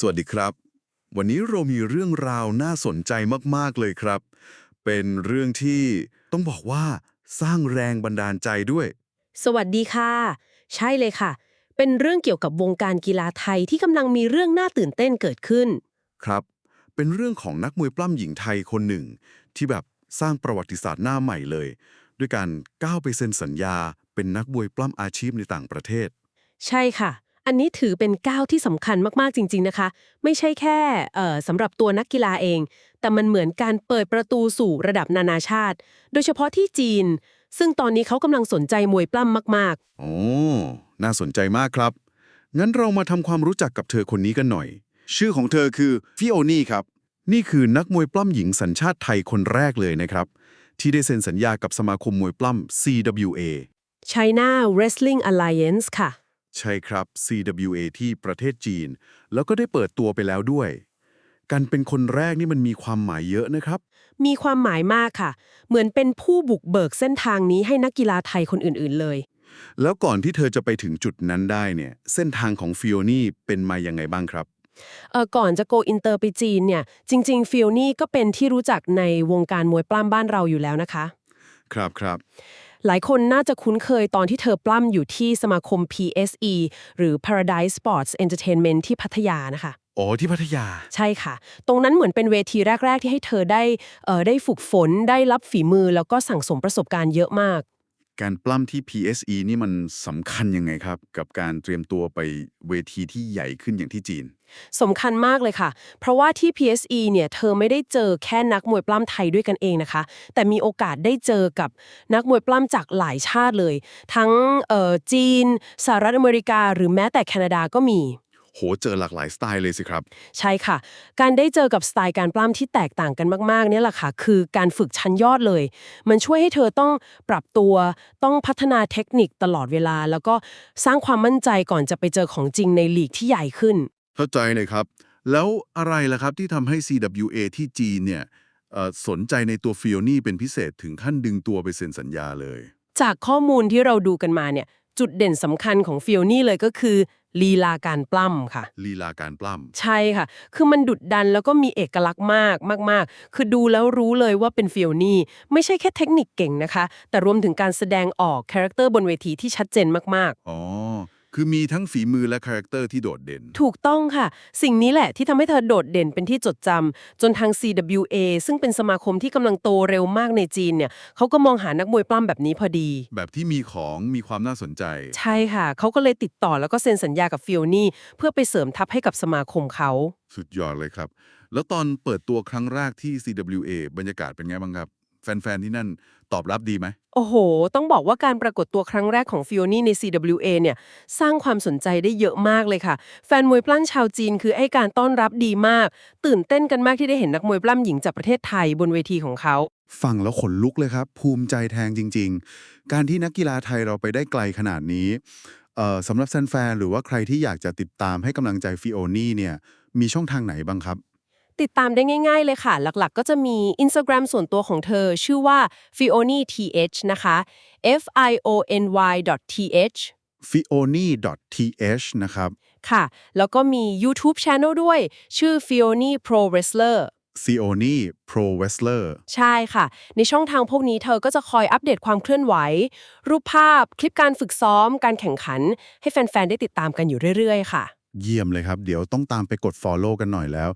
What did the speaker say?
สวัสดีครับ วันนี้เรามีเรื่องราวน่าสนใจมาก ๆ เลยครับ เป็นเรื่องที่ต้องบอกว่า สร้างแรงบันดาลใจด้วย สวัสดีค่ะ ใช่เลยค่ะ เป็นเรื่องเกี่ยวกับวงการกีฬาไทยที่กำลังมีเรื่องน่าตื่นเต้นเกิดขึ้น ครับ เป็นเรื่องของนักมวยปล้ำหญิงไทยคนหนึ่ง ที่แบบสร้างประวัติศาสตร์หน้าใหม่เลย ด้วยการก้าวไปเซ็นสัญญา เป็นนักมวยปล้ำอาชีพในต่างประเทศ ใช่ค่ะ อันนี้ถือเป็นก้าวที่สำคัญมากๆจริง ๆนะคะ ไม่ใช่แค่เอ่อสำหรับตัวนักกีฬาเอง แต่มันเหมือนการเปิดประตูสู่ระดับนานาชาติ โดยเฉพาะที่จีน ซึ่งตอนนี้เขากำลังสนใจมวยปล้ำมากโอ้น่าสนใจมากครับ งั้นเรามาทำความรู้จักกับเธอคนนี้กันหน่อย ชื่อของเธอคือฟิโอนี่ครับ นี่คือนักมวยปล้ำหญิงสัญชาติไทยคนแรกเลยนะครับ ที่ได้เซ็นสัญญากับสมาคมมวยปล้ำ CWA ๆ China Wrestling Alliance ค่ะ ใช่ครับ CWA ที่ประเทศจีน แล้วก็ได้เปิดตัวไปแล้วด้วย การเป็นคนแรกนี่มันมีความหมายเยอะนะครับ มีความหมายมากค่ะ เหมือนเป็นผู้บุกเบิกเส้นทางนี้ให้นักกีฬาไทยคนอื่น ๆ เลย แล้วก่อนที่เธอจะไปถึงจุดนั้นได้เนี่ย เส้นทางของฟิโอนี่เป็นมายังไงบ้างครับ เอ่อก่อนจะโกอินเตอร์ไปจีนเนี่ย จริง ๆ ฟิลนี่ก็เป็นที่รู้จักในวงการมวยปล้ำบ้านเราอยู่แล้วนะคะ ครับครับ หลายคนน่าจะคุ้นเคยตอนที่เธอปล้ำอยู่ที่สมาคม PSE หรือ Paradise Sports Entertainment ที่พัทยานะคะ อ๋อที่พัทยา ใช่ค่ะ ตรงนั้นเหมือนเป็นเวทีแรก ๆ ที่ให้เธอได้เอ่อได้ฝึกฝน ได้รับฝีมือ แล้วก็สั่งสมประสบการณ์เยอะมาก การปล้ำที่ PSE นี่มันสำคัญยังไงครับ กับการเตรียมตัวไปเวทีที่ใหญ่ขึ้นอย่างที่จีนสำคัญมากเลยค่ะ เพราะว่าที่ PSE เนี่ยเธอไม่ได้เจอแค่นักมวยปล้ำไทยด้วยกันเองนะคะ แต่มีโอกาสได้เจอกับนักมวยปล้ำจากหลายชาติเลย ทั้งเอ่อจีนสหรัฐอเมริกา หรือแม้แต่แคนาดาก็มี โหเจอหลากหลายสไตล์เลยสิครับ ใช่ค่ะ การได้เจอกับสไตล์การปล้ำที่แตกต่างกันมากๆเนี่ยแหละค่ะ คือการฝึกชั้นยอดเลย มันช่วยให้เธอต้องปรับตัว ต้องพัฒนาเทคนิคตลอดเวลา แล้วก็สร้างความมั่นใจก่อนจะไปเจอของจริงในลีกที่ใหญ่ขึ้น เข้าใจเลยครับ แล้วอะไรล่ะครับที่ทำให้ CWA ที่จีนเนี่ยเอ่อสนใจในตัวฟิโอนี่เป็นพิเศษถึงขั้นดึงตัวไปเซ็นสัญญาเลย จากข้อมูลที่เราดูกันมาเนี่ยจุดเด่นสำคัญของฟิโอนี่เลยก็คือ ลีลาการปล้ำค่ะ ลีลาการปล้ใช่ค่ะ คือมันดุดดันแล้วก็มีเอกลักษณ์มากมาก ๆ คือดูแล้วรู้เลยว่าเป็นฟิโอนี่ ไม่ใช่แค่เทคนิคเก่งนะคะ แต่รวมถึงการแสดงออกคาแรคเตอร์บนเวทีที่ชัดเจนมากำอ๋อ คือมีทั้งฝีมือและคาแรคเตอร์ที่โดดเด่นๆถูกต้องค่ะ สิ่งนี้แหละที่ทำให้เธอโดดเด่นเป็นที่จดจำจนทาง CWA ซึ่งเป็นสมาคมที่กำลังโตเร็วมากในจีนเนี่ยเขาก็มองหานักมวยปล้ำแบบนี้พอดี แบบที่มีของมีความน่าสนใจ ใช่ค่ะ เขาก็เลยติดต่อแล้วก็เซ็นสัญญากับฟิโอนี่เพื่อไปเสริมทัพให้กับสมาคมเขาสุดยอดเลยครับ แล้วตอนเปิดตัวครั้งแรกที่ CWA บรรยากาศเป็นไงบ้างครับ แฟน ๆ ที่นั่นตอบรับดีไหม โอ้โห ต้องบอกว่าการปรากฏตัวครั้งแรกของฟิโอนี่ใน CWA เนี่ย สร้างความสนใจได้เยอะมากเลยค่ะ แฟนมวยปล้ำชาวจีนคือไอ้การต้อนรับดีมาก ตื่นเต้นกันมากที่ได้เห็นนักมวยปล้ำหญิงจากประเทศไทยบนเวทีของเขา ฟังแล้วขนลุกเลยครับ ภูมิใจแทนจริง ๆ การที่นักกีฬาไทยเราไปได้ไกลขนาดนี้เอ่อสำหรับแฟนๆหรือว่าใครที่อยากจะติดตามให้กำลังใจฟิโอนี่เนี่ยมีช่องทางไหนบ้างครับ ติดตามได้ง่าย ๆ เลยค่ะ หลักๆก็จะมี Instagram ส่วนตัวของเธอชื่อว่า fioni th นะคะ f i o n y th fioni.th นะครับ ค่ะ แล้วก็มี YouTube Channel ด้วย ชื่อ fioni pro wrestler fioni pro wrestler ใช่ค่ะ ในช่องทางพวกนี้เธอก็จะคอยอัปเดตความเคลื่อนไหว รูปภาพคลิปการฝึกซ้อม การแข่งขัน ให้แฟน ๆ ได้ติดตามกันอยู่เรื่อย ๆ ค่ะ เยี่ยมเลยครับ เดี๋ยวต้องตามไปกด follow กันหน่อยแล้ว